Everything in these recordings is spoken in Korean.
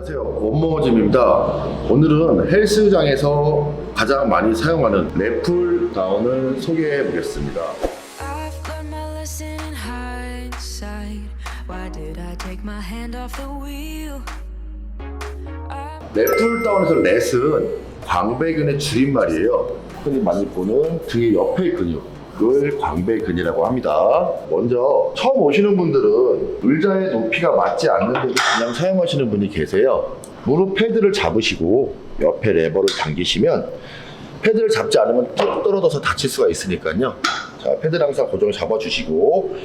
안녕하세요. 원모어짐입니다. 오늘은 헬스장에서 가장 많이 사용하는 랩풀 다운을 소개해 보겠습니다. I've learned my lesson in hindsight. Why did I take my hand off the wheel? 랩풀 다운에서 렛은 광배근의 줄임말이에요. 흔히 많이 보는 등의 옆의 근육 을 광배근이라고 합니다. 먼저 처음 오시는 분들은 의자의 높이가 맞지 않는데도 그냥 사용하시는 분이 계세요. 무릎 패드를 잡으시고 옆에 레버를 당기시면 패드를 잡지 않으면 뚝 떨어져서 다칠 수가 있으니까요. 자, 패드를 항상 고정을 잡아주시고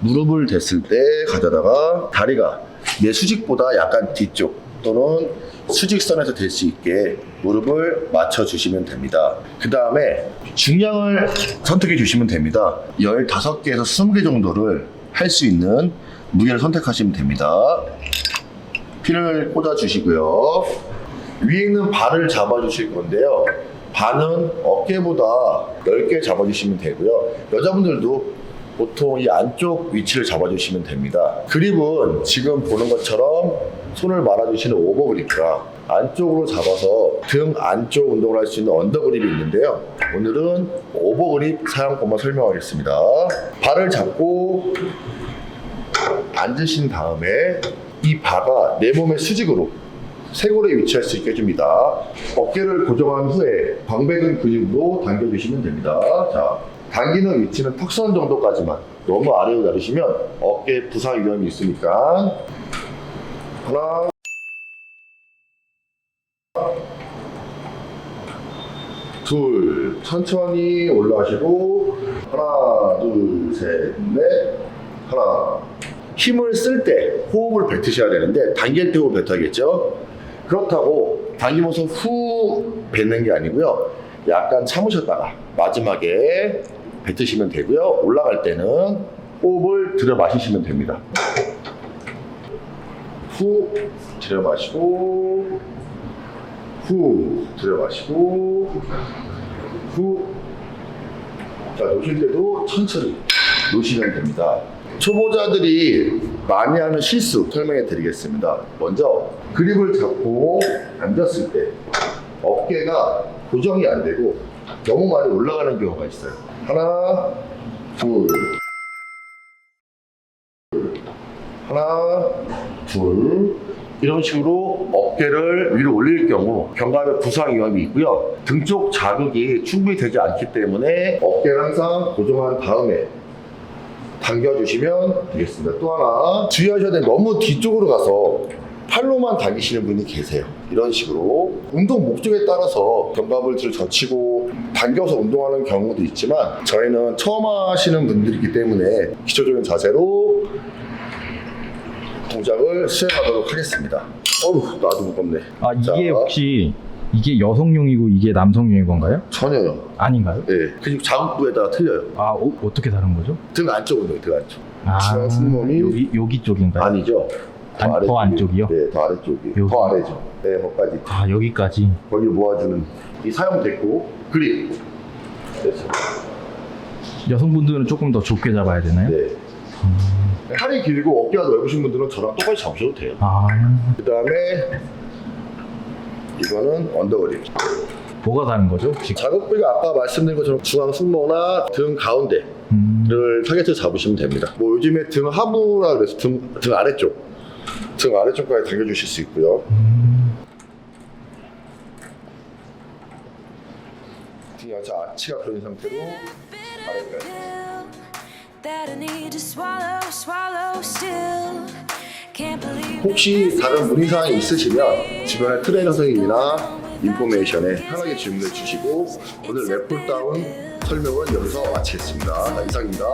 무릎을 댔을 때 가져다가 다리가 내 수직보다 약간 뒤쪽 또는 수직선에서 될 수 있게 무릎을 맞춰주시면 됩니다. 그 다음에 중량을 선택해 주시면 됩니다. 15개에서 20개 정도를 할 수 있는 무게를 선택하시면 됩니다. 핀을 꽂아 주시고요. 위에 있는 발을 잡아 주실 건데요. 발은 어깨보다 넓게 잡아 주시면 되고요. 여자분들도 보통 이 안쪽 위치를 잡아 주시면 됩니다. 그립은 지금 보는 것처럼 손을 말아 주시는 오버 그립과 안쪽으로 잡아서 등 안쪽 운동을 할 수 있는 언더 그립이 있는데요. 오늘은 오버 그립 사용법만 설명하겠습니다. 발을 잡고 앉으신 다음에 이 바가 내 몸의 수직으로 쇄골에 위치할 수 있게 해줍니다. 어깨를 고정한 후에 광배근 근육으로 당겨주시면 됩니다. 자, 당기는 위치는 턱선 정도까지만 너무 아래로 나르시면 어깨 부상 위험이 있으니까 하나 둘 천천히 올라가시고 하나 둘 셋 넷 하나. 힘을 쓸 때 호흡을 뱉으셔야 되는데 당길 때 호흡 뱉어야겠죠? 그렇다고 당기면서 후 뱉는 게 아니고요. 약간 참으셨다가 마지막에 뱉으시면 되고요. 올라갈 때는 호흡을 들여 마시시면 됩니다 후 들여 마시고 후 들여 마시고 후 자, 놓으실 때도 천천히 놓으시면 됩니다. 초보자들이 많이 하는 실수 설명해 드리겠습니다. 먼저 그립을 잡고 앉았을 때 어깨가 고정이 안 되고 너무 많이 올라가는 경우가 있어요. 하나, 둘, 하나, 둘. 이런 식으로 어깨를 위로 올릴 경우 견갑에 부상 위험이 있고요. 등 쪽 자극이 충분히 되지 않기 때문에 어깨를 항상 고정한 다음에 당겨주시면 되겠습니다. 또 하나 주의하셔야 되는 너무 뒤쪽으로 가서 팔로만 당기시는 분이 계세요. 이런 식으로 운동 목적에 따라서 견갑을 뒤로 젖히고 당겨서 운동하는 경우도 있지만 저희는 처음 하시는 분들이기 때문에 기초적인 자세로 동작을 수행하도록 하겠습니다. 어우 나도 무겁네. 아 이게 자, 혹시 이게 여성용이고 이게 남성용인 건가요? 전혀요. 아닌가요? 예, 근육 자극부에다가 틀려요. 아 어, 어떻게 다른 거죠? 등 안쪽 운동, 등 안쪽. 아 승모이 여기 여기 쪽인가요? 아니죠. 안- 더 안쪽이요? 네, 더 아래쪽이. 여기. 더 아래죠. 네, 거기까지. 아 여기까지. 거기를 모아주는 이 사용됐고 그립. 됐어. 여성분들은 조금 더 좁게 잡아야 되나요? 네. 팔이 길고 어깨가 넓으신 분들은 저랑 똑같이 잡으셔도 돼요. 아 그 다음에 이거는 언더그립. 뭐가 다른 거죠? 지금? 자극부위가 아까 말씀드린 것처럼 중앙 승모나 등 가운데를 음, 타겟을 잡으시면 됩니다. 뭐 요즘에 등 하부라 그래서 등, 등 아래쪽, 등 아래쪽까지 당겨주실 수 있고요. 음, 등이 아주 아치가 그런 상태로 아래까지. 혹시 다른 문의사항이 있으시면 주변의 트레이너 선생님이나 인포메이션에 편하게 질문해 주시고 오늘 랩풀다운 설명은 여기서 마치겠습니다. 자, 이상입니다.